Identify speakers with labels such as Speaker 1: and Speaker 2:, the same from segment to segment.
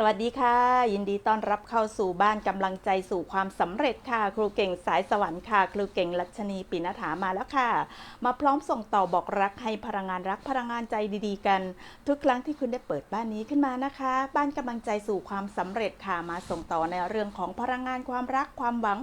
Speaker 1: สวัสดีค่ะ ยินดีต้อนรับเข้าสู่บ้านกำลังใจสู่ความสำเร็จค่ะ ครูเก่งสายสวรรค์ค่ะ ครูเก่งลัชนีปิณฐามาแล้วค่ะ มาพร้อมส่งต่อบอกรักให้พลังงานรักพลังงานใจดีๆ กัน ทุกครั้งที่คุณได้เปิดบ้านนี้ขึ้นมานะคะ บ้านกำลังใจสู่ความสำเร็จค่ะมาส่งต่อในเรื่องของพลังงานความรักความหวัง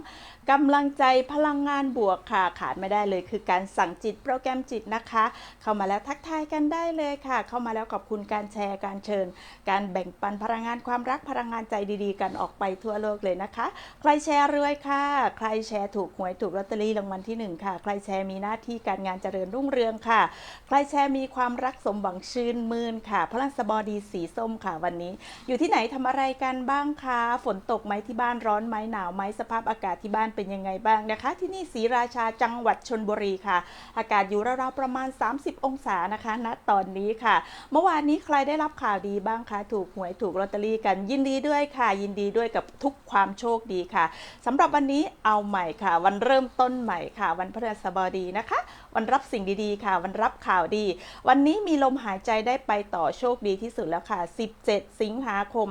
Speaker 1: กำลังใจพลังงานบวกค่ะ ขาดไม่ได้เลย คือการสั่งจิตโปรแกรมจิตนะคะ เข้ามาแล้วทักทายกันได้เลยค่ะ เข้ามาแล้วขอบคุณการแชร์การเชิญ การแบ่งปันพลังงานความรักพลังงานใจดีๆ กันออกไปทั่วโลกเลยนะคะ ใครแชร์รวยค่ะ ใครแชร์ถูกหวยถูกลอตเตอรี่รางวัลที่หนึ่งค่ะ ใครแชร์มีหน้าที่การงานเจริญรุ่งเรืองค่ะ ใครแชร์มีความรักสมหวังชื่นมื่นค่ะพลังสบอดีสีส้มค่ะวันนี้ อยู่ที่ไหนทำอะไรกันบ้างคะฝนตกไหมที่บ้านร้อนไหมหนาวไหมสภาพอากาศที่บ้านเป็นยังไงบ้างนะคะ ที่นี่ศรีราชาจังหวัดชนบุรีค่ะ อากาศอยู่ราวๆประมาณ 30 องศานะคะณตอนนี้ค่ะ เมื่อวานนี้ใครได้รับข่าวดีบ้างคะถูกหวยถูกลอตเตอรี่กันยินดีด้วยค่ะ ยินดีด้วยกับทุกความโชคดีค่ะสำหรับวันนี้เอาใหม่ค่ะ วันเริ่มต้นใหม่ค่ะ วันพฤหัสบดีนะคะ วันรับสิ่งดีๆ ค่ะ วันรับข่าวดี วันนี้มีลมหายใจได้ไปต่อโชคดีที่สุดแล้วค่ะ 17 สิงหาคม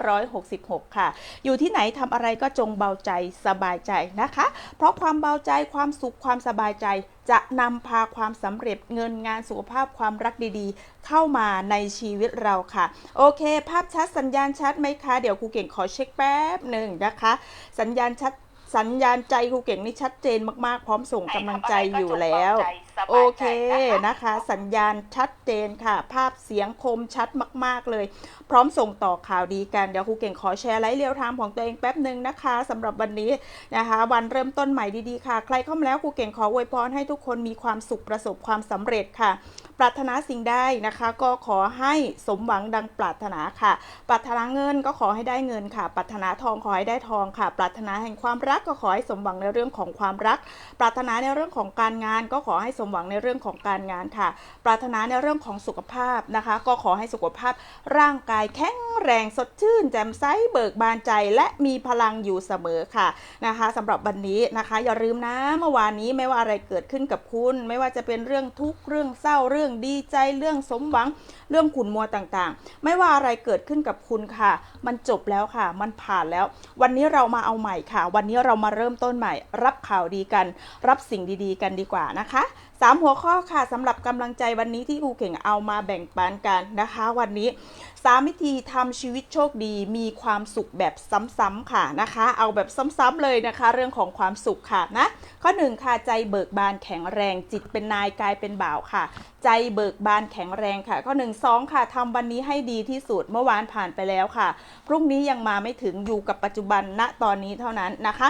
Speaker 1: 2566 ค่ะ อยู่ที่ไหนทำอะไรก็จงเบาใจสบายใจนะคะ เพราะความเบาใจความสุขความสบายใจจะนำพาความสำเร็จเงินงานสุขภาพความรักดีๆ เข้ามาในชีวิตเราค่ะ โอเค ภาพชัดสัญญาณชัดไหมคะ เดี๋ยวครูเก่งขอเช็คแป๊บหนึ่งนะคะ สัญญาณชัด สัญญาณใจครูเก่งนี่ชัดเจนมากๆ พร้อมส่งกำลังใจอยู่แล้ว โอเคนะคะ สัญญาณชัดเจนค่ะ ภาพเสียงคมชัดมากๆเลย พร้อมส่งต่อข่าวดีกัน เดี๋ยวครูเก่งขอแชร์ไลฟ์เรียลไทม์ของตัวเองแป๊บหนึ่งนะคะสำหรับวันนี้นะคะ วันเริ่มต้นใหม่ดีๆค่ะ ใครเข้ามาแล้วครูเก่งขออวยพรให้ทุกคนมีความสุขประสบความสำเร็จค่ะ ปรารถนาสิ่งใดนะคะ ก็ขอให้สมหวังดังปรารถนาค่ะ ปรารถนาเงินก็ขอให้ได้เงินค่ะ ปรารถนาทองขอให้ได้ทองค่ะ ปรารถนาแห่งความรักก็ขอให้สมหวังในเรื่องของความรัก ปรารถนาในเรื่องของการงาน ก็ขอให้สมหวังในเรื่องของการงานค่ะ ปรารถนาในเรื่องของสุขภาพนะคะ ก็ขอให้สุขภาพร่างกายแข็งแรงสดชื่น แจ่มใสเบิกบานใจและมีพลังอยู่เสมอค่ะนะคะสำหรับวันนี้นะคะ อย่าลืมนะเมื่อวานนี้ไม่ว่าอะไรเกิดขึ้นกับคุณ ไม่ว่าจะเป็นเรื่องทุกข์เรื่องเศร้าเรื่องดีใจเรื่องสมหวัง เรื่องขุนมัวต่างๆ ไม่ว่าอะไรเกิดขึ้นกับคุณค่ะ มันจบแล้วค่ะ มันผ่านแล้ว วันนี้เรามาเอาใหม่ค่ะ วันนี้เรามาเริ่มต้นใหม่ รับข่าวดีกัน รับสิ่งดีๆ กันดีกว่านะคะสามหัวข้อค่ะสำหรับกำลังใจวันนี้ที่ครูเก่งเอามาแบ่งปันกันนะคะ วันนี้ สามวิธีทำชีวิตโชคดีมีความสุขแบบซ้ำๆค่ะนะคะ เอาแบบซ้ำๆเลยนะคะ เรื่องของความสุขค่ะนะข้อหนึ่งค่ะใจเบิกบานแข็งแรงจิตเป็นนายกายเป็นบ่าวค่ะ ใจเบิกบานแข็งแรงค่ะ ข้อหนึ่งสองค่ะทำวันนี้ให้ดีที่สุดเมื่อวานผ่านไปแล้วค่ะ พรุ่งนี้ยังมาไม่ถึงอยู่กับปัจจุบันณตอนนี้เท่านั้นนะคะ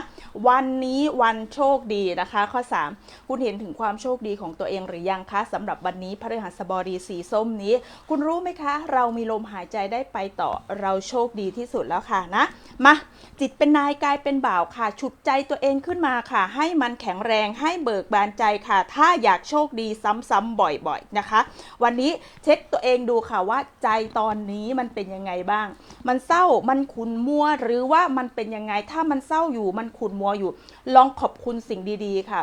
Speaker 1: วันนี้วันโชคดีนะคะ ข้อ 3 คุณเห็นถึงความโชคดีของตัวเองหรือยังคะสำหรับวันนี้พฤหัสบดีสีส้มนี้ คุณรู้ไหมคะ เรามีลมหายายใจได้ไปต่อเราโชคดีที่สุดแล้วค่ะนะมาจิตเป็นนายกายเป็นบ่าวค่ะ ฉุดใจตัวเองขึ้นมาค่ะ ให้มันแข็งแรงให้เบิกบานใจค่ะ ถ้าอยากโชคดีซ้ำๆบ่อยๆนะคะ วันนี้เช็คตัวเองดูค่ะว่าใจตอนนี้มันเป็นยังไงบ้าง มันเศร้ามันขุนมัวหรือว่ามันเป็นยังไงถ้ามันเศร้าอยู่มันขุนมัวอยู่ ลองขอบคุณสิ่งดีๆค่ะ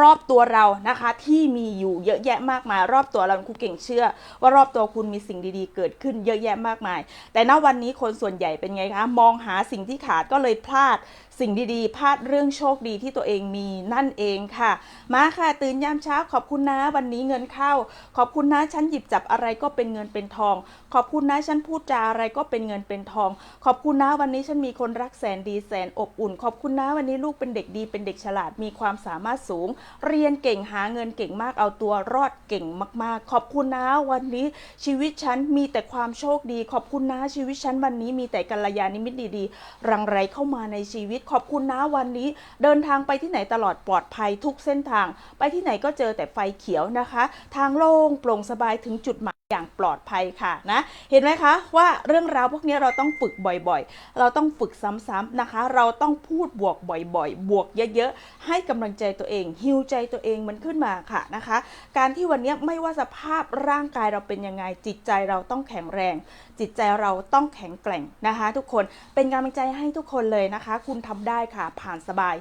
Speaker 1: รอบตัวเรานะคะที่มีอยู่เยอะแยะมากมาย รอบตัวเราครูเก่งเชื่อ ว่ารอบตัวคุณมีสิ่งดีๆ เกิดขึ้นเยอะแยะมากมาย แต่ณวันนี้คนส่วนใหญ่เป็นไงคะ มองหาสิ่งที่ขาดก็เลยพลาดสิ่งดีๆ พลาดเรื่องโชคดีที่ตัวเองมีนั่นเองค่ะ มาค่ะ ตื่นยามเช้าขอบคุณนะวันนี้เงินเข้า ขอบคุณนะฉันหยิบจับอะไรก็เป็นเงินเป็นทอง ขอบคุณนะฉันพูดจาอะไรก็เป็นเงินเป็นทอง ขอบคุณนะวันนี้ฉันมีคนรักแสนดีแสนอบอุ่น ขอบคุณนะวันนี้ลูกเป็นเด็กดี เป็นเด็กฉลาดมีความสามารถสูง เรียนเก่งหาเงินเก่งมากเอาตัวรอดเก่งมากๆ ขอบคุณนะวันนี้ชีวิตฉันมีแต่ความโชคดี ขอบคุณนะชีวิตฉันวันนี้มีแต่กัลยาณมิตรดีๆ รังไรเข้ามาในชีวิตขอบคุณนะวันนี้ เดินทางไปที่ไหนตลอดปลอดภัยทุกเส้นทาง ไปที่ไหนก็เจอแต่ไฟเขียวนะคะ ทางโล่งโปร่งสบายถึงจุดหมายอย่างปลอดภัยค่ะนะเห็นไหมคะว่าเรื่องราวพวกนี้เราต้องฝึกบ่อยๆ เราต้องฝึกซ้ำๆนะคะ เราต้องพูดบวกบ่อยๆ บวกเยอะๆ ให้กำลังใจตัวเองฮิวใจตัวเองมันขึ้นมาค่ะนะคะ การที่วันนี้ไม่ว่าสภาพร่างกายเราเป็นยังไง จิตใจเราต้องแข็งแรง จิตใจเราต้องแข็งแกร่งนะคะ ทุกคนเป็นกำลังใจให้ทุกคนเลยนะคะ คุณทำได้ค่ะผ่านสบาย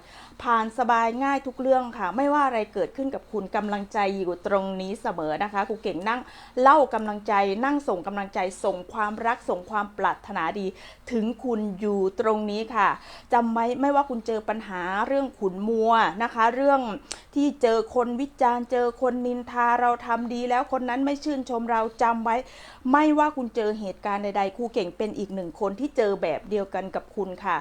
Speaker 1: ผ่านสบายง่ายทุกเรื่องค่ะ ไม่ว่าอะไรเกิดขึ้นกับคุณกำลังใจอยู่ตรงนี้เสมอนะคะครูเก่งนั่งเล่ากำลังใจ นั่งส่งกำลังใจส่งความรักส่งความปรารถนาดี ถึงคุณอยู่ตรงนี้ค่ะจำไว้ไม่ว่าคุณเจอปัญหาเรื่องขุนมัวนะคะ เรื่องที่เจอคนวิจารณ์ เจอคนนินทาเราทำดี แล้วคนนั้นไม่ชื่นชมเราจำไว้ ไม่ว่าคุณเจอเหตุการณ์ใดๆครูเก่งเป็นอีกหนึ่งคนที่เจอแบบเดียวกันกับคุณค่ะ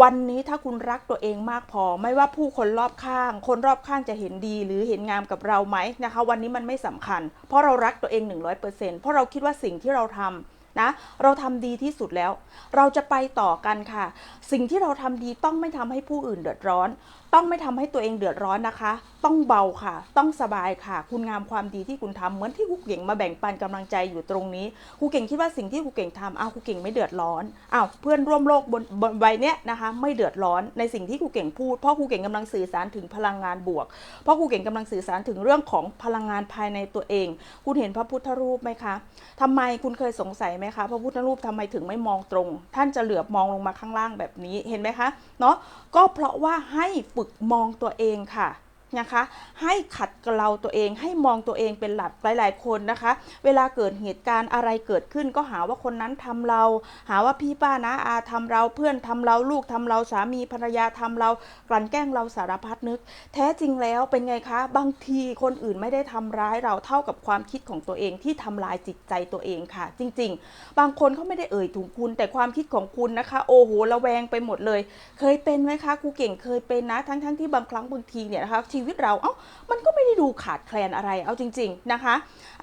Speaker 1: วันนี้ถ้าคุณรักตัวเองมากพอ ไม่ว่าผู้คนรอบข้าง คนรอบข้างจะเห็นดีหรือเห็นงามกับเราไหมนะคะ วันนี้มันไม่สำคัญ เพราะเรารักตัวเอง 100%เเพราะเราคิดว่าสิ่งที่เราทำนะ เราทำดีที่สุดแล้ว เราจะไปต่อกันค่ะ สิ่งที่เราทำดีต้องไม่ทำให้ผู้อื่นเดือดร้อน ต้องไม่ทำให้ตัวเองเดือดร้อนนะคะ ต้องเบาค่ะ ต้องสบายค่ะ คุณงามความดีที่คุณทำเหมือนที่ครูเก่งมาแบ่งปันกำลังใจอยู่ตรงนี้ครูเก่งคิดว่าสิ่งที่ครูเก่งทำอ้าวครูเก่งไม่เดือดร้อนอ้าวเพื่อนร่วมโลกบนบนใบเนี้ยนะคะ ไม่เดือดร้อนในสิ่งที่ครูเก่งพูดเพราะครูเก่งกำลังสื่อสารถึงพลังงานบวก เพราะครูเก่งกำลังสื่อสารถึงเรื่องของพลังงานภายในตัวเอง คุณเห็นพระพุทธรูปไหมคะทำไมคุณเคยสงสัยไหมคะพระพุทธรูปทำไมถึงไม่มองตรง ท่านจะเหลือบมองลงมาข้างล่างแบบนี้เห็นไหมคะเนาะก็เพราะว่าให้ฝึกมองตัวเองค่ะ นะคะ ให้ขัดเกลาตัวเองให้มองตัวเองเป็นหลักหลาย ๆ คนนะคะ เวลาเกิดเหตุการณ์อะไรเกิดขึ้นก็หาว่าคนนั้นทำเรา หาว่าพี่ป้านะอาทำเราเพื่อนทำเราลูกทำเราสามีภรรยาทำเรากลั่นแกล้งเราสารพัดนึก แท้จริงแล้วเป็นไงคะ บางทีคนอื่นไม่ได้ทำร้ายเราเท่ากับความคิดของตัวเองที่ทำลายจิตใจตัวเองค่ะ จริง ๆ บางคนเขาไม่ได้เอ่ยถึงคุณ แต่ความคิดของคุณนะคะ โอ้โหระแวงไปหมดเลย เคยเป็นไหมคะครูเก่งเคยเป็นนะทั้งๆที่บางครั้งบางทีเนี่ยนะคะชีวิตเราเอ้ามันก็ไม่ได้ดูขาดแคลนอะไรเอาจริง ๆนะคะ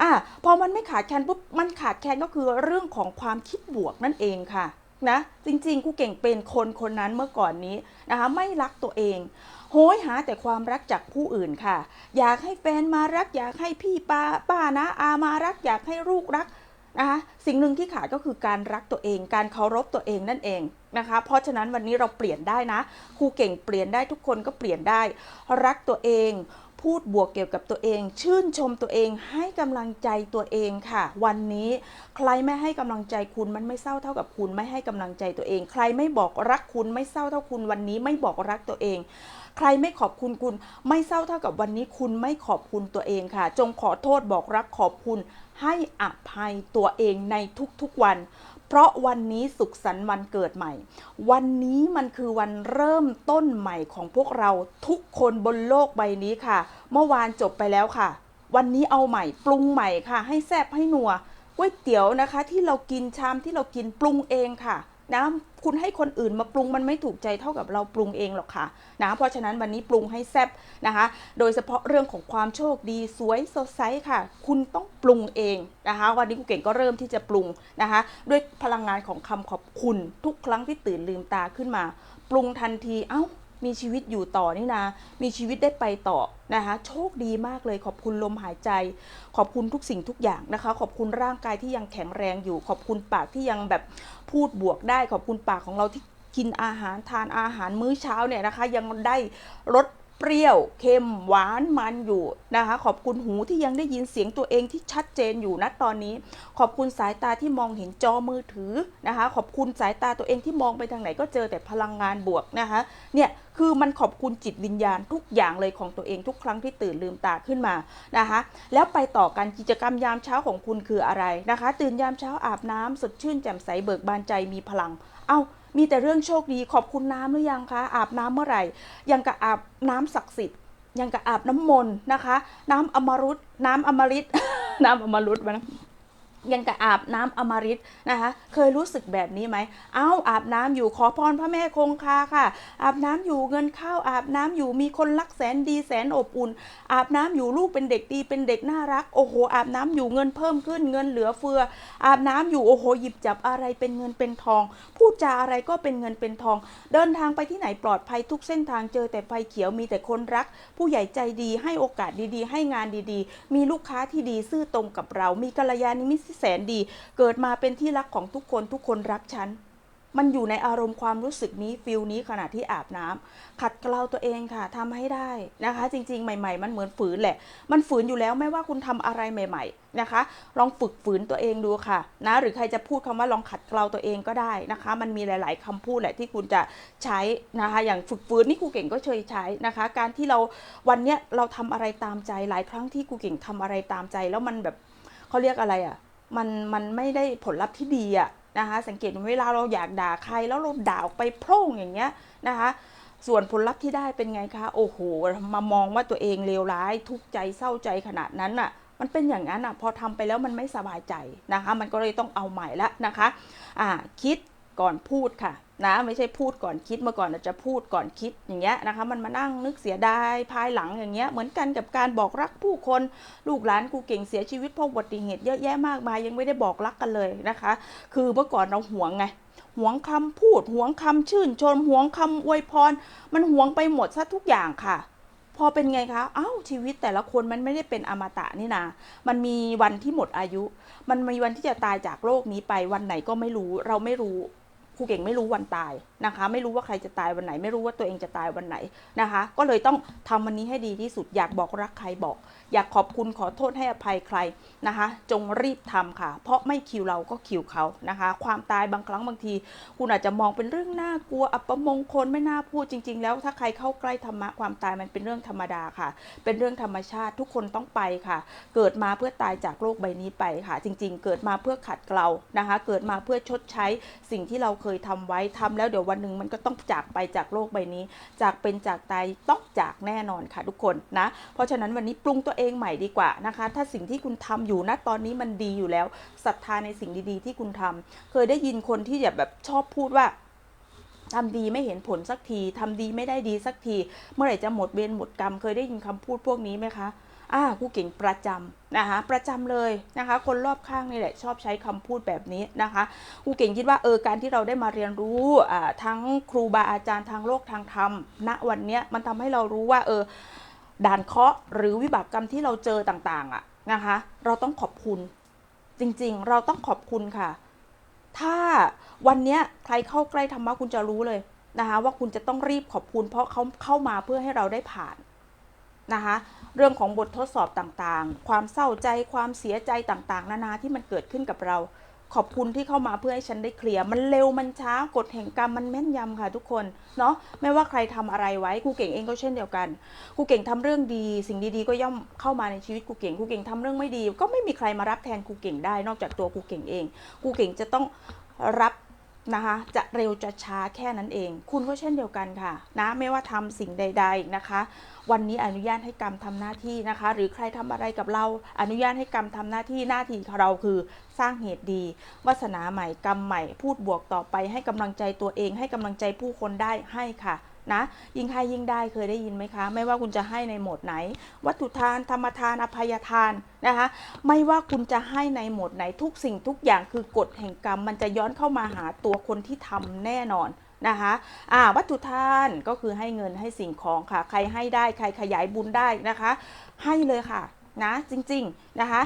Speaker 1: อะพอมันไม่ขาดแคลนปุ๊บมันขาดแคลนก็คือเรื่องของความคิดบวกนั่นเองค่ะนะจริงๆครูเก่งเป็นคนคนนั้นเมื่อก่อนนี้นะคะไม่รักตัวเอง โหยหาแต่ความรักจากผู้อื่นค่ะ อยากให้แฟนมารัก อยากให้พี่ป้าป้านะอามารัก อยากให้ลูกรัก นะคะสิ่งหนึ่งที่ขาดก็คือการรักตัวเอง การเคารพตัวเองนั่นเองนะคะ เพราะฉะนั้นวันนี้เราเปลี่ยนได้นะครูเก่งเปลี่ยนได้ทุกคนก็เปลี่ยนได้ รักตัวเองพูดบวกเกี่ยวกับตัวเอง ชื่นชมตัวเองให้กำลังใจตัวเองค่ะ วันนี้ใครไม่ให้กำลังใจคุณมันไม่เศร้าเท่ากับคุณไม่ให้กำลังใจตัวเอง ใครไม่บอกรักคุณไม่เศร้าเท่าคุณวันนี้ไม่บอกรักตัวเอง ใครไม่ขอบคุณคุณ ไม่เศร้าเท่ากับวันนี้คุณไม่ขอบคุณตัวเองค่ะ จงขอโทษบอกรักขอบคุณให้อภัยตัวเองในทุกๆวัน เพราะวันนี้สุขสันต์วันเกิดใหม่ วันนี้มันคือวันเริ่มต้นใหม่ของพวกเราทุกคนบนโลกใบนี้ค่ะ เมื่อวานจบไปแล้วค่ะ วันนี้เอาใหม่ ปรุงใหม่ค่ะ ให้แซ่บให้นัวก๋วยเตี๋ยวนะคะ ที่เรากินชามที่เรากินปรุงเองค่ะ นะคุณให้คนอื่นมาปรุงมันไม่ถูกใจเท่ากับเราปรุงเองหรอกค่ะนะเพราะฉะนั้นวันนี้ปรุงให้แซ่บนะคะ โดยเฉพาะเรื่องของความโชคดีสวยสดใสค่ะ คุณต้องปรุงเองนะคะ วันนี้กูเก่งก็เริ่มที่จะปรุงนะคะ ด้วยพลังงานของคำขอบคุณทุกครั้งที่ตื่นลืมตาขึ้นมา ปรุงทันทีเอ้า มีชีวิตอยู่ต่อนี่นะ มีชีวิตได้ไปต่อนะคะ โชคดีมากเลยขอบคุณลมหายใจ ขอบคุณทุกสิ่งทุกอย่างนะคะ ขอบคุณร่างกายที่ยังแข็งแรงอยู่ ขอบคุณปากที่ยังแบบพูดบวกได้ ขอบคุณปากของเราที่กินอาหารทานอาหารมื้อเช้าเนี่ยนะคะ ยังได้รส เปรี้ยว เค็ม หวานมันอยู่นะคะ ขอบคุณหูที่ยังได้ยินเสียงตัวเองที่ชัดเจนอยู่นะตอนนี้ ขอบคุณสายตาที่มองเห็นจอมือถือนะคะ ขอบคุณสายตาตัวเองที่มองไปทางไหนก็เจอแต่พลังงานบวกนะคะ เนี่ยคือมันขอบคุณจิตวิญญาณทุกอย่างเลยของตัวเองทุกครั้งที่ตื่นลืมตาขึ้นมานะคะ แล้วไปต่อกันกิจกรรมยามเช้าของคุณคืออะไรนะคะ ตื่นยามเช้าอาบน้ำสดชื่นแจ่มใสเบิกบานใจมีพลัง เอ้า มีแต่เรื่องโชคดีขอบคุณน้ำหรือยังคะ อาบน้ำเมื่อไหร่ ยังกับอาบน้ำศักดิ์สิทธิ์ ยังกับอาบน้ำมนต์นะคะ น้ำอมรุตน้ำอมฤตน้ำอมรุตมานะ ยังกับอาบน้ำอมฤตนะคะ เคยรู้สึกแบบนี้ไหม เอ้าอาบน้ำอยู่ขอพรพระแม่คงคาค่ะ อาบน้ำอยู่เงินเข้าอาบน้ำอยู่มีคนรักแสนดีแสนอบอุ่น อาบน้ำอยู่ลูกเป็นเด็กดีเป็นเด็กน่ารัก โอ้โห อาบน้ำอยู่เงินเพิ่มขึ้นเงินเหลือเฟือ อาบน้ำอยู่โอ้โหหยิบจับอะไรเป็นเงินเป็นทอง พูดจาอะไรก็เป็นเงินเป็นทอง เดินทางไปที่ไหนปลอดภัยทุกเส้นทางเจอแต่ไฟเขียวมีแต่คนรัก ผู้ใหญ่ใจดีให้โอกาสดีๆ ให้งานดีๆ มีลูกค้าที่ดีซื่อตรงกับเรา มีกัลยาณมิตรแสนดี เกิดมาเป็นที่รักของทุกคนทุกคนรักฉัน มันอยู่ในอารมณ์ความรู้สึกนี้ฟิลนี้ขณะที่อาบน้ำขัดเกลาตัวเองค่ะทำให้ได้นะคะ จริง ๆ ใหม่ ๆ มันเหมือนฝืนแหละ มันฝืนอยู่แล้วไม่ว่าคุณทำอะไรใหม่ ๆนะคะ ลองฝึกฝืนตัวเองดูค่ะนะหรือใครจะพูดคำว่าลองขัดเกลาตัวเองก็ได้นะคะ มันมีหลาย ๆคำพูดแหละที่คุณจะใช้นะคะ อย่างฝึกฝืนนี่ครูเก่งก็เคยใช้นะคะ การที่เราวันเนี้ยเราทำอะไรตามใจหลายครั้งที่ครูเก่งทำอะไรตามใจ แล้วมันแบบเขาเรียกอะไรอะ่ะ มันมันไม่ได้ผลลัพธ์ที่ดีอะนะคะสังเกตเวลาเราอยากด่าใครแล้วเราด่าออกไปโพร่งอย่างเงี้ยนะคะส่วนผลลัพธ์ที่ได้เป็นไงคะ โอ้โห มามองว่าตัวเองเลวร้าย ทุกข์ใจเศร้าใจขนาดนั้นน่ะ มันเป็นอย่างนั้นอะ พอทำไปแล้วมันไม่สบายใจนะคะ มันก็เลยต้องเอาใหม่ละนะคะ อ่า คิดก่อนพูดค่ะ นะไม่ใช่พูดก่อนคิดเมื่อก่อนอาจจะพูดก่อนคิดอย่างเงี้ยนะคะ มันมานั่งนึกเสียดายภายหลังอย่างเงี้ยเหมือนกันกับการบอกรักผู้คนลูกหลานกูเก่งเสียชีวิตเพราะอุบัติเหตุเยอะแยะมากมายยังไม่ได้บอกรักกันเลยนะคะ คือเมื่อก่อนเราหวงไงหวงคำพูดหวงคำชื่นชมหวงคำอวยพร มันหวงไปหมดซะทุกอย่างค่ะพอเป็นไงคะ เอ้าชีวิตแต่ละคนมันไม่ได้เป็นอมตะนี่นา มันมีวันที่หมดอายุ มันมีวันที่จะตายจากโลกนี้ไปวันไหนก็ไม่รู้ เราไม่รู้ ครูเก่งไม่รู้วันตายนะคะ ไม่รู้ว่าใครจะตายวันไหน ไม่รู้ว่าตัวเองจะตายวันไหนนะคะ ก็เลยต้องทำวันนี้ให้ดีที่สุดอยากบอกรักใครบอก อยากขอบคุณขอโทษให้อภัยใครนะคะ จงรีบทำค่ะ เพราะไม่คิวเราก็คิวเขานะคะ ความตายบางครั้งบางที คุณอาจจะมองเป็นเรื่องน่ากลัวอัปมงคลไม่น่าพูดจริง ๆ แล้วถ้าใครเข้าใกล้ธรรมะความตายมันเป็นเรื่องธรรมดาค่ะ เป็นเรื่องธรรมชาติทุกคนต้องไปค่ะ เกิดมาเพื่อตายจากโลกใบนี้ไปค่ะ จริง ๆ เกิดมาเพื่อขัดเกลานะคะ เกิดมาเพื่อชดใช้สิ่งที่เราเคยทำไว้ทำแล้วเดี๋ยววันหนึ่งมันก็ต้องจากไปจากโลกใบนี้ จากเป็นจากตายต้องจากแน่นอนค่ะทุกคนนะ เพราะฉะนั้นวันนี้ปรุงตัวเองใหม่ดีกว่านะคะ ถ้าสิ่งที่คุณทำอยู่ณตอนนี้มันดีอยู่แล้วศรัทธาในสิ่งดีๆ ที่คุณทำเคยได้ยินคนที่แบบชอบพูดว่าทำดีไม่เห็นผลสักที ทำดีไม่ได้ดีสักที เมื่อไหร่จะหมดเวรหมดกรรม เคยได้ยินคำพูดพวกนี้ไหมคะ อ่าครูเก่งประจำนะคะประจำเลยนะคะ คนรอบข้างนี่แหละชอบใช้คำพูดแบบนี้นะคะครูเก่งคิดว่าเออการที่เราได้มาเรียนรู้อ่าทั้งครูบาอาจารย์ทางโลกทางธรรมณวันเนี้ยมันทำให้เรารู้ว่าเออด่านเคาะหรือวิบากกรรมที่เราเจอต่างๆอะนะคะ เราต้องขอบคุณจริงๆ เราต้องขอบคุณค่ะ ถ้าวันเนี้ยใครเข้าใกล้ธรรมะคุณจะรู้เลยนะคะว่าคุณจะต้องรีบขอบคุณเพราะเขาเข้ามาเพื่อให้เราได้ผ่าน นะคะเรื่องของบททดสอบต่างๆ ความเศร้าใจความเสียใจต่างๆ นานาที่มันเกิดขึ้นกับเรา ขอบคุณที่เข้ามาเพื่อให้ฉันได้เคลียร์มันเร็วมันช้ากฎแห่งกรรมมันแม่นยำค่ะทุกคนเนาะไม่ว่าใครทำอะไรไว้ครูเก่งเองก็เช่นเดียวกันครูเก่งทำเรื่องดี สิ่งดีๆก็ย่อมเข้ามาในชีวิตครูเก่งครูเก่งทำเรื่องไม่ดี ก็ไม่มีใครมารับแทนครูเก่งได้นอกจากตัวครูเก่งเองครูเก่งจะต้องรับ นะคะ จะเร็วจะช้าแค่นั้นเอง คุณก็เช่นเดียวกันค่ะ นะไม่ว่าทำสิ่งใด ๆนะคะ วันนี้อนุญาตให้กรรมทำหน้าที่นะคะ หรือใครทำอะไรกับเรา อนุญาตให้กรรมทำหน้าที่หน้าที่ของเราคือสร้างเหตุดีวาสนาใหม่กรรมใหม่พูดบวกต่อไปให้กำลังใจตัวเอง ให้กำลังใจผู้คนได้ให้ค่ะ นะยิ่งให้ยิ่งได้เคยได้ยินไหมคะ ไม่ว่าคุณจะให้ในโหมดไหน วัตถุทานธรรมทานอภัยทานนะคะ ไม่ว่าคุณจะให้ในโหมดไหนทุกสิ่งทุกอย่างคือกฎแห่งกรรม มันจะย้อนเข้ามาหาตัวคนที่ทำแน่นอนนะคะอ่าวัตถุทานก็คือให้เงินให้สิ่งของค่ะ ใครให้ได้ใครขยายบุญได้นะคะ ให้เลยค่ะ นะจริงๆนะคะ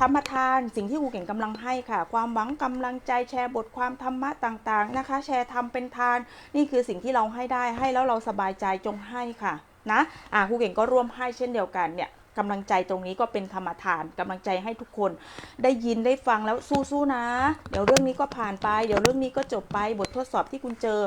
Speaker 1: ธรรมทานสิ่งที่ครูเก่งกำลังให้ค่ะ ความหวังกำลังใจแชร์บทความธรรมะต่างๆนะคะ แชร์ทำเป็นทาน นี่คือสิ่งที่เราให้ได้ให้แล้วเราสบายใจจงให้ค่ะนะอ่าครูเก่งก็ร่วมให้เช่นเดียวกันเนี่ยกำลังใจตรงนี้ก็เป็นธรรมทานกำลังใจให้ทุกคนได้ยินได้ฟังแล้วสู้ๆนะ เดี๋ยวเรื่องนี้ก็ผ่านไป เดี๋ยวเรื่องนี้ก็จบไปบททดสอบที่คุณเจอ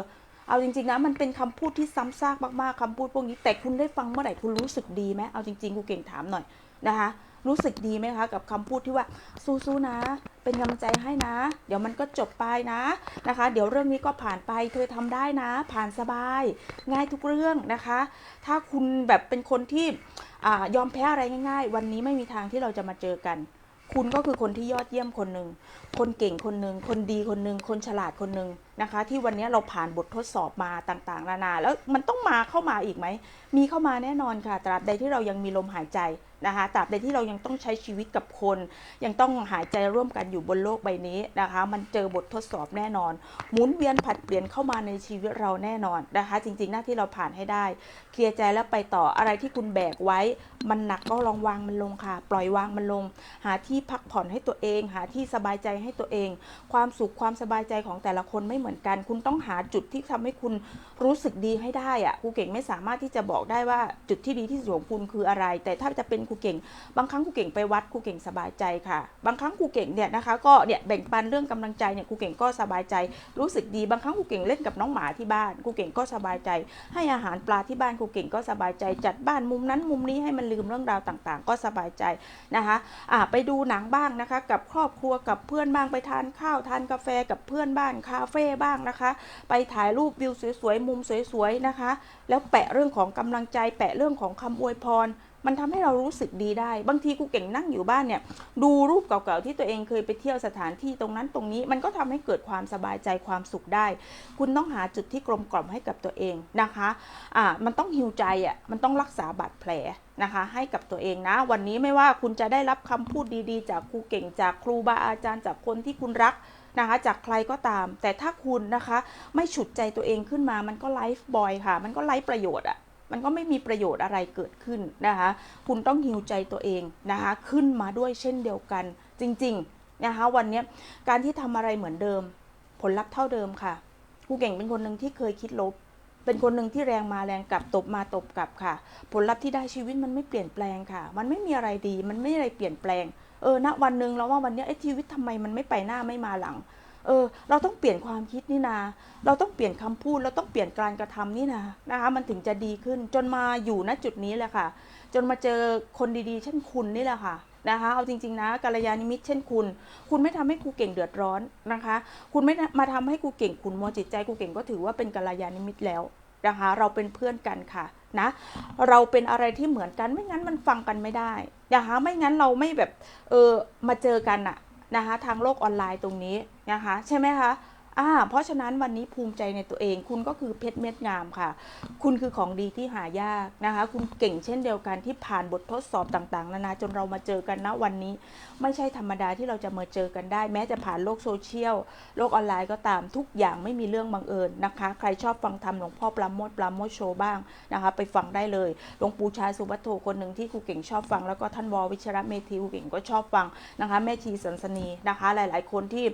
Speaker 1: เอาจริงๆนะมันเป็นคำพูดที่ซ้ำซากมากๆคำพูดพวกนี้ แต่คุณได้ฟังเมื่อไหร่คุณรู้สึกดีไหมเอาจริงๆครูเก่งถามหน่อยนะคะรู้สึกดีไหมคะกับคำพูดที่ว่าสู้ๆนะ เป็นกำลังใจให้นะ เดี๋ยวมันก็จบไปนะนะคะ เดี๋ยวเรื่องนี้ก็ผ่านไปเธอทำได้นะ ผ่านสบาย ง่ายทุกเรื่องนะคะ ถ้าคุณแบบเป็นคนที่อยอมแพ้อะไรง่าย ๆ วันนี้ไม่มีทางที่เราจะมาเจอกัน คุณก็คือคนที่ยอดเยี่ยมคนหนึ่ง คนเก่งคนหนึ่ง คนดีคนหนึ่ง คนฉลาดคนหนึ่งนะคะ ที่วันนี้เราผ่านบททดสอบมาต่างๆ นานา แล้วมันต้องมาเข้ามาอีกไหม มีเข้ามาแน่นอนค่ะ ตราบใดที่เรายังมีลมหายใจ นะคะตราบใดที่เรายังต้องใช้ชีวิตกับคน ยังต้องหายใจร่วมกันอยู่บนโลกใบนี้นะคะ มันเจอบททดสอบแน่นอน หมุนเวียนผัดเปลี่ยนเข้ามาในชีวิตเราแน่นอนนะคะ จริงๆ หน้าที่เราผ่านให้ได้ เคลียร์ใจแล้วไปต่ออะไรที่คุณแบกไว้ มันหนักก็ลองวางมันลงค่ะ ปล่อยวางมันลง หาที่พักผ่อนให้ตัวเอง หาที่สบายใจให้ตัวเอง ความสุขความสบายใจของแต่ละคนไม่เหมือนกัน คุณต้องหาจุดที่ทำให้คุณรู้สึกดีให้ได้อะครูเก่งไม่สามารถที่จะบอกได้ว่าจุดที่ดีที่สุดของคุณคืออะไร แต่ถ้าจะเป็นครูเก่ง บางครั้งครูเก่งไปวัดครูเก่งสบายใจค่ะ บางครั้งครูเก่งเนี่ยนะคะ ก็เนี่ยแบ่งปันเรื่องกำลังใจเนี่ยครูเก่งก็สบายใจ รู้สึกดีบางครั้งครูเก่งเล่นกับน้องหมาที่บ้านครูเก่งก็สบายใจ ให้อาหารปลาที่บ้านครูเก่งก็สบายใจ จัดบ้านมุมนั้นมุมนี้ให้มันลืมเรื่องราวต่างๆ ก็สบายใจนะคะอ่าไปดูหนังบ้างนะคะ กับครอบครัวกับเพื่อนบ้างไปทานข้าวทานกาแฟกับเพื่อนบ้านคาเฟ่บ้างนะคะ ไปถ่ายรูปวิวสวยๆมุมสวยๆนะคะ แล้วแปะเรื่องของกำลังใจแปะเรื่องของคำอวยพร มันทำให้เรารู้สึกดีได้ บางทีกูเก่งนั่งอยู่บ้านเนี่ย ดูรูปเก่าๆที่ตัวเองเคยไปเที่ยวสถานที่ตรงนั้นตรงนี้ มันก็ทำให้เกิดความสบายใจความสุขได้ คุณต้องหาจุดที่กลมกล่อมให้กับตัวเองนะคะอ่ามันต้องฮิวใจอะมันต้องรักษาบาดแผลนะคะให้กับตัวเองนะ วันนี้ไม่ว่าคุณจะได้รับคำพูดดีๆ จากครูเก่งจากครูบาอาจารย์จากคนที่คุณรักนะคะจากใครก็ตาม แต่ถ้าคุณนะคะ ไม่ฉุดใจตัวเองขึ้นมามันก็ไลฟ์บอยค่ะ มันก็ไร้ประโยชน์อะ มันก็ไม่มีประโยชน์อะไรเกิดขึ้นนะคะ คุณต้องฮิวใจตัวเองนะคะ ขึ้นมาด้วยเช่นเดียวกัน จริงๆนะคะ วันนี้การที่ทำอะไรเหมือนเดิม ผลลัพธ์เท่าเดิมค่ะครูเก่งเป็นคนหนึ่งที่เคยคิดลบ เป็นคนหนึ่งที่แรงมาแรงกลับตบมาตบกลับค่ะ ผลลัพธ์ที่ได้ชีวิตมันไม่เปลี่ยนแปลงค่ะ มันไม่มีอะไรดี มันไม่มีอะไรเปลี่ยนแปลง เออณวันหนึ่งเราว่าวันนี้ไอ้ชีวิตทำไมมันไม่ไปหน้าไม่มาหลัง เออ เราต้องเปลี่ยนความคิดนี่นา เราต้องเปลี่ยนคำพูด เราต้องเปลี่ยนการกระทำนี่นานะคะ มันถึงจะดีขึ้น จนมาอยู่ณจุดนี้แหละค่ะ จนมาเจอคนดีๆ เช่นคุณนี่แหละค่ะนะคะ เอาจริง ๆ นะกัลยาณมิตรเช่นคุณ คุณไม่ทำให้ครูเก่งเดือดร้อนนะคะ คุณไม่มาทำให้ครูเก่งขุนมัวจิตใจครูเก่งก็ถือว่าเป็นกัลยาณมิตรแล้วนะคะ เราเป็นเพื่อนกันค่ะนะ เราเป็นอะไรที่เหมือนกัน ไม่งั้นมันฟังกันไม่ได้นะคะ ไม่งั้นเราไม่แบบเออมาเจอกันอะ นะคะทางโลกออนไลน์ตรงนี้นะคะใช่ไหมคะ อ่าเพราะฉะนั้นวันนี้ภูมิใจในตัวเอง คุณก็คือเพชรเม็ดงามค่ะ คุณคือของดีที่หายากนะคะ คุณเก่งเช่นเดียวกันที่ผ่านบททดสอบต่างๆนานาจนเรามาเจอกันนะวันนี้ ไม่ใช่ธรรมดาที่เราจะมาเจอกันได้ แม้จะผ่านโลกโซเชียลโลกออนไลน์ก็ตามทุกอย่างไม่มีเรื่องบังเอิญนะคะ ใครชอบฟังธรรมหลวงพ่อปราโมทปราโมทโชว์บ้างนะคะ ไปฟังได้เลยหลวงปู่ชายสุวัตโธคนหนึ่งที่ครูเก่งชอบฟัง แล้วก็ท่านววิชระเมธีครูเก่งก็ชอบฟังนะคะ แม่ชีสันสนีนะคะ หลาย ๆ คนที่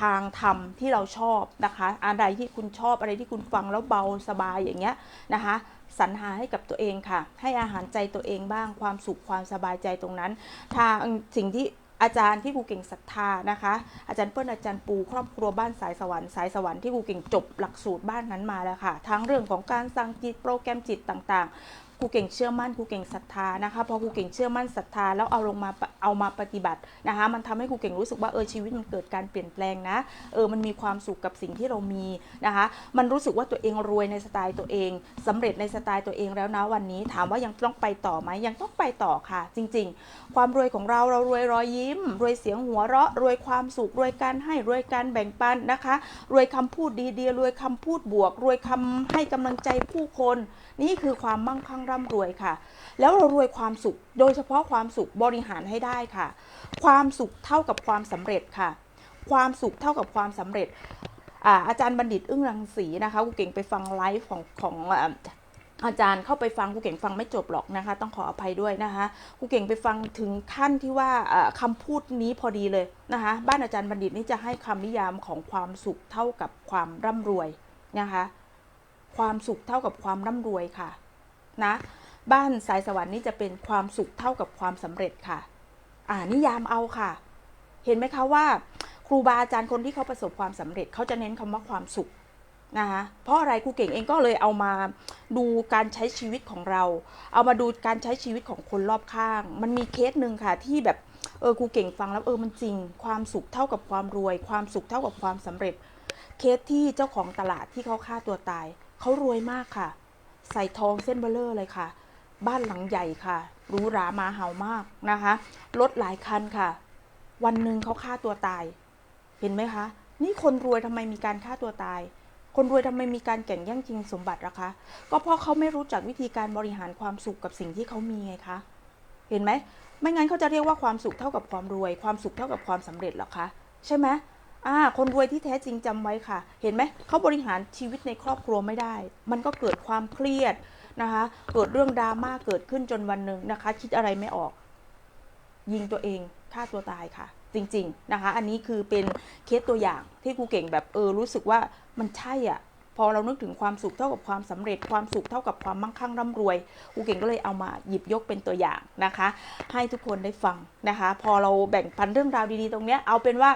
Speaker 1: ทางธรรมที่เราชอบนะคะอะไรที่คุณชอบอะไรที่คุณฟังแล้วเบาสบายอย่างเงี้ยนะคะสรรหาให้กับตัวเองค่ะ ให้อาหารใจตัวเองบ้างความสุขความสบายใจตรงนั้น ทางสิ่งที่อาจารย์ที่ครูเก่งศรัทธานะคะ อาจารย์เปิ้ลอาจารย์ปูครอบครัวบ้านสายสวรรค์สายสวรรค์ที่ครูเก่งจบหลักสูตรบ้านนั้นมาแล้วค่ะ ทั้งเรื่องของการสั่งจิตโปรแกรมจิตต่างๆ ครูเก่งเชื่อมั่นครูเก่งศรัทธานะคะพอครูเก่งเชื่อมั่นศรัทธาแล้วเอาลงมาเอามาปฏิบัตินะคะ มันทำให้ครูเก่งรู้สึกว่าเออชีวิตมันเกิดการเปลี่ยนแปลงนะเออมันมีความสุขกับสิ่งที่เรามีนะคะ มันรู้สึกว่าตัวเองรวยในสไตล์ตัวเองสำเร็จในสไตล์ตัวเองแล้วนะวันนี้ ถามว่ายังต้องไปต่อไหมยังต้องไปต่อค่ะ จริง ๆ ความรวยของเราเรารวยรอยยิ้ม รวยเสียงหัวเราะ รวยความสุขรวยการให้รวยการแบ่งปันนะคะ รวยคำพูดดีๆรวยคำพูดบวก รวยคำให้กำลังใจผู้คน นี่คือความมั่งคั่งร่ำรวยค่ะ แล้วเรารวยความสุข โดยเฉพาะความสุขบริหารให้ได้ค่ะ ความสุขเท่ากับความสำเร็จค่ะ ความสุขเท่ากับความสำเร็จอาอาจารย์บัณฑิตอึ้งรังสีนะคะกูเก่งไปฟังไลฟ์ของของอาจารย์เข้าไปฟังกูเก่งฟังไม่จบหรอกนะคะ ต้องขออภัยด้วยนะคะกูเก่งไปฟังถึงขั้นที่ว่าอ่าคำพูดนี้พอดีเลยนะคะบ้านอาจารย์บัณฑิตนี่จะให้คำนิยามของความสุขเท่ากับความร่ำรวยนะคะ ความสุขเท่ากับความร่ำรวยค่ะ นะ บ้านสายสวรรค์นี่จะเป็นความสุขเท่ากับความสำเร็จค่ะ อ่านิยามเอาค่ะ เห็นไหมคะว่า ครูบาอาจารย์คนที่เขาประสบความสำเร็จเขาจะเน้นคำว่าความสุขนะคะเพราะอะไรครูเก่งเองก็เลยเอามาดูการใช้ชีวิตของเรา เอามาดูการใช้ชีวิตของคนรอบข้าง มันมีเคสหนึ่งค่ะที่แบบเออครูเก่งฟังแล้วเออมันจริง ความสุขเท่ากับความรวย ความสุขเท่ากับความสำเร็จ เคสที่เจ้าของตลาดที่เขาฆ่าตัวตายเขารวยมากค่ะ ใส่ทองเส้นเบลเลอร์เลยค่ะ บ้านหลังใหญ่ค่ะหรูหรามาเห่ามากนะคะรถหลายคันค่ะ วันหนึ่งเขาฆ่าตัวตาย เห็นไหมคะ นี่คนรวยทำไมมีการฆ่าตัวตาย คนรวยทำไมมีการแข่งแย่งชิงสมบัติล่ะคะ ก็เพราะเขาไม่รู้จักวิธีการบริหารความสุขกับสิ่งที่เขามีไงคะเห็นไหมไม่งั้นเขาจะเรียกว่าความสุขเท่ากับความรวย ความสุขเท่ากับความสำเร็จหรอคะใช่ไหม อ่าคนรวยที่แท้จริงจำไว้ค่ะ เห็นไหมเขาบริหารชีวิตในครอบครัวไม่ได้ มันก็เกิดความเครียดนะคะ เกิดเรื่องดราม่าเกิดขึ้นจนวันหนึ่งนะคะ คิดอะไรไม่ออก ยิงตัวเองฆ่าตัวตายค่ะจจริง ๆนะคะ อันนี้คือเป็นเคสตัวอย่างที่ครูเก่งแบบเออรู้สึกว่ามันใช่อะ พอเรานึกถึงความสุขเท่ากับความสำเร็จความสุขเท่ากับความมั่งคั่งร่ำรวยครูเก่งก็เลยเอามาหยิบยกเป็นตัวอย่างนะคะ ให้ทุกคนได้ฟังนะคะ พอเราแบ่งปันเรื่องราวดีๆ ตรงนี้เอาเป็นว่า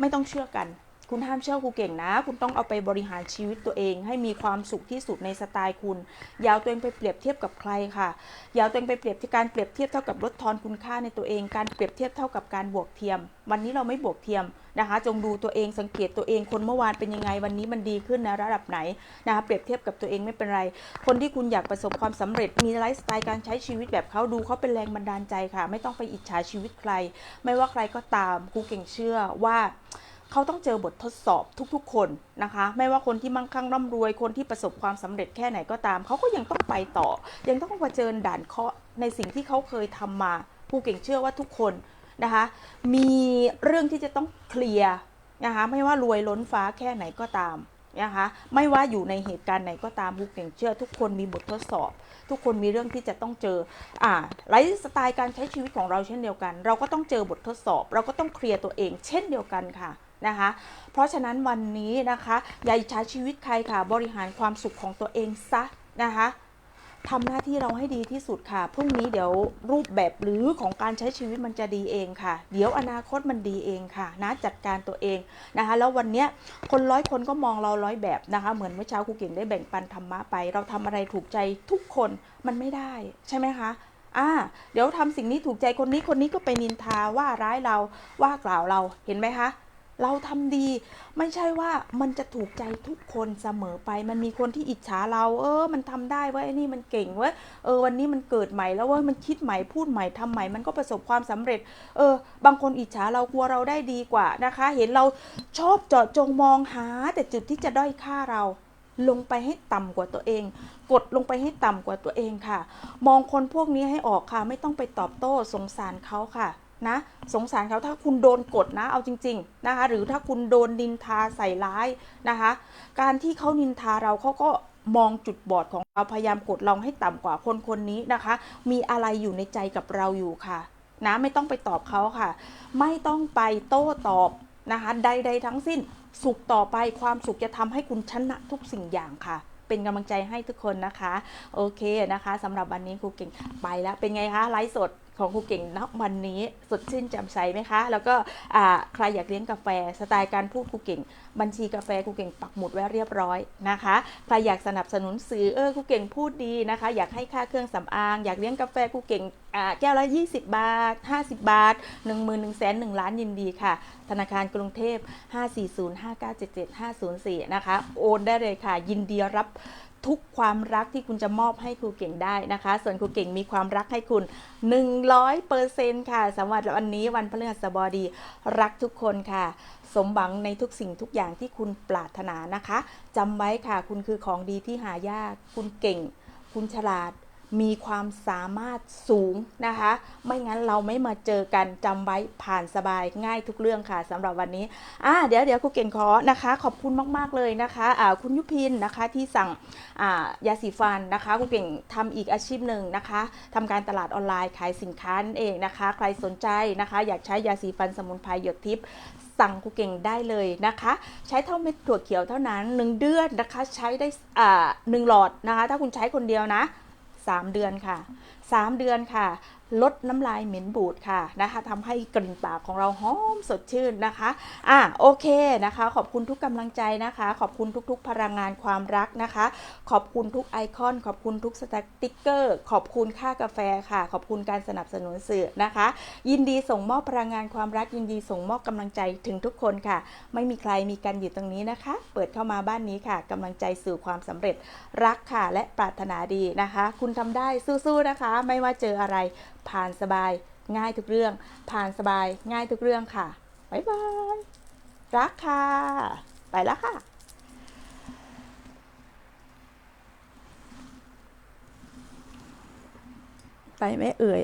Speaker 1: ไม่ต้องเชื่อกัน คุณห้ามเชื่อครูเก่งนะ คุณต้องเอาไปบริหารชีวิตตัวเอง ให้มีความสุขที่สุดในสไตล์คุณอยาวตัวเองไปเปรียบเทียบกับใครค่ะอยาวตัวเองไปเปรียบที่การเปรียบเทียบเท่ากับลดทอนคุณค่าในตัวเอง การเปรียบเทียบเท่ากับการบวกเทียม วันนี้เราไม่บวกเทียมนะคะ จงดูตัวเองสังเกตตัวเองคนเมื่อวานเป็นยังไง วันนี้มันดีขึ้นในระดับไหนนะคะ เปรียบเทียบกับตัวเองไม่เป็นไร คนที่คุณอยากประสบความสำเร็จ มีไลฟ์สไตล์การใช้ชีวิตแบบเขาดูเขาเป็นแรงบันดาลใจค่ะ ไม่ต้องไปอิจฉาชีวิตใคร ไม่ว่าใครก็ตามครูเก่งเชื่อว่า เขาต้องเจอบททดสอบทุกๆ คนนะคะ ไม่ว่าคนที่มั่งคั่งร่ำรวยคนที่ประสบความสำเร็จแค่ไหนก็ตาม เขาก็ยังต้องไปต่อ ยังต้องเผชิญด่านเคาะในสิ่งที่เขาเคยทำมาผู้เก่งเชื่อว่าทุกคนนะคะ มีเรื่องที่จะต้องเคลียร์นะคะ ไม่ว่ารวยล้นฟ้าแค่ไหนก็ตามนะคะไม่ว่าอยู่ในเหตุการณ์ไหนก็ตามผู้เก่งเชื่อ ทุกคนมีบททดสอบ ทุกคนมีเรื่องที่จะต้องเจออ่าไลฟ์สไตล์การใช้ชีวิตของเราเช่นเดียวกัน เราก็ต้องเจอบททดสอบ เราก็ต้องเคลียร์ตัวเอง เช่นเดียวกันค่ะ นะคะ เพราะฉะนั้นวันนี้นะคะอย่าอิจฉาชีวิตใครค่ะ บริหารความสุขของตัวเองซะนะคะทำหน้าที่เราให้ดีที่สุดค่ะ พรุ่งนี้เดี๋ยวรูปแบบหรือของการใช้ชีวิตมันจะดีเองค่ะ เดี๋ยวอนาคตมันดีเองค่ะ นะจัดการตัวเองนะคะ แล้ววันนี้คนร้อยคนก็มองเราร้อยแบบนะคะ เหมือนเมื่อเช้าครูเก่งได้แบ่งปันธรรมะไป เราทำอะไรถูกใจทุกคนมันไม่ได้ใช่ไหมคะอ่าเดี๋ยวทำสิ่งนี้ถูกใจคนนี้คนนี้ก็ไปนินทาว่าร้ายเราว่ากล่าวเราเห็นไหมคะ เราทำดี ไม่ใช่ว่ามันจะถูกใจทุกคนเสมอไป มันมีคนที่อิจฉาเรา เออ มันทำได้เว้ยไอ้นี่มันเก่งเว้ยเออ วันนี้มันเกิดใหม่แล้วเว้ยมันคิดใหม่พูดใหม่ทำใหม่ มันก็ประสบความสำเร็จ เออ บางคนอิจฉาเรากลัวเราได้ดีกว่านะคะ เห็นเราชอบเจาะจงมองหา แต่จุดที่จะด้อยค่าเราลงไปให้ต่ำกว่าตัวเอง กดลงไปให้ต่ำกว่าตัวเองค่ะ มองคนพวกนี้ให้ออกค่ะ ไม่ต้องไปตอบโต้สงสารเขาค่ะ นะ สงสารเขาถ้าคุณโดนกดนะเอาจริง ๆนะคะ หรือถ้าคุณโดนนินทาใส่ร้ายนะคะ การที่เขานินทาเราเขาก็มองจุดบอดของเราพยายามกดเราให้ต่ำกว่าคนคนนี้นะคะ มีอะไรอยู่ในใจกับเราอยู่ค่ะนะไม่ต้องไปตอบเขาค่ะ ไม่ต้องไปโต้ตอบนะคะ ใด ๆ ทั้งสิ้นสุขต่อไปความสุขจะทำให้คุณชนะทุกสิ่งอย่างค่ะ เป็นกำลังใจให้ทุกคนนะคะ โอเคนะคะสำหรับวันนี้ครูเก่งไปแล้วเป็นไงคะไลฟ์สด ของครูเก่งณวันนี้สดชื่นแจ่มใสไหมคะ แล้วก็ใครอยากเลี้ยงกาแฟสไตล์การพูดครูเก่ง บัญชีกาแฟครูเก่งปักหมุดไว้เรียบร้อยนะคะใครอยากสนับสนุนสื่อเออครูเก่งพูดดีนะคะ อยากให้ค่าเครื่องสำอาง อยากเลี้ยงกาแฟครูเก่งแก้วละ 20 บาท 50 บาท 1 1 0 0 0 1ล้านยินดีค่ะ ธนาคารกรุงเทพ 5405977นะคะ โอนได้เลยค่ะ ยินดีรับ ทุกความรักที่คุณจะมอบให้ครูเก่งได้นะคะ ส่วนครูเก่งมีความรักให้คุณ 100%ค่ะสำหรับวันนี้วันพฤหัสบดี รักทุกคนค่ะ สมหวังในทุกสิ่งทุกอย่างที่คุณปรารถนานะคะจำไว้ค่ะ คุณคือของดีที่หายาก คุณเก่ง คุณฉลาด มีความสามารถสูงนะคะ ไม่งั้นเราไม่มาเจอกันจำไว้ผ่านสบายง่ายทุกเรื่องค่ะสำหรับวันนี้อ่าเดี๋ยวเดี๋ยวครูเก่งขอนะคะ ขอบคุณมาก ๆ เลยนะคะอ่าคุณยุพินนะคะที่สั่งอ่ายาสีฟันนะคะครูเก่งทำอีกอาชีพหนึ่งนะคะทำการตลาดออนไลน์ขายสินค้านั่นเองนะคะ ใครสนใจนะคะ อยากใช้ยาสีฟันสมุนไพรหยดทิพย์สั่งครูเก่งได้เลยนะคะ ใช้เท่าเม็ดถั่วเขียวเท่านั้น 1 เดือนนะคะ ใช้ได้อ่าหนึ่งหลอดนะคะ ถ้าคุณใช้คนเดียวนะ 3 เดือนค่ะ 3 เดือนค่ะ ลดน้ำลายเหม็นบูดค่ะนะคะทำให้กลิ่นปากของเราหอมสดชื่นนะคะอะโอเคนะคะ ขอบคุณทุกกำลังใจนะคะ ขอบคุณทุกๆ พลังงานความรักนะคะ ขอบคุณทุกไอคอน ขอบคุณทุกสติ๊กเกอร์ ขอบคุณค่ากาแฟค่ะ ขอบคุณการสนับสนุนสื่อนะคะ ยินดีส่งมอบพลังงานความรักยินดีส่งมอบกำลังใจถึงทุกคนค่ะ ไม่มีใครมีกันอยู่ตรงนี้นะคะ เปิดเข้ามาบ้านนี้ค่ะกำลังใจสู่ความสำเร็จรักค่ะและปรารถนาดีนะคะ คุณทำได้สู้ๆนะคะ ไม่ว่าเจออะไรผ่านสบายง่ายทุกเรื่อง ผ่านสบายง่ายทุกเรื่องค่ะบ๊ายบายรักค่ะ ไปแล้วค่ะไปไม่เอ่ย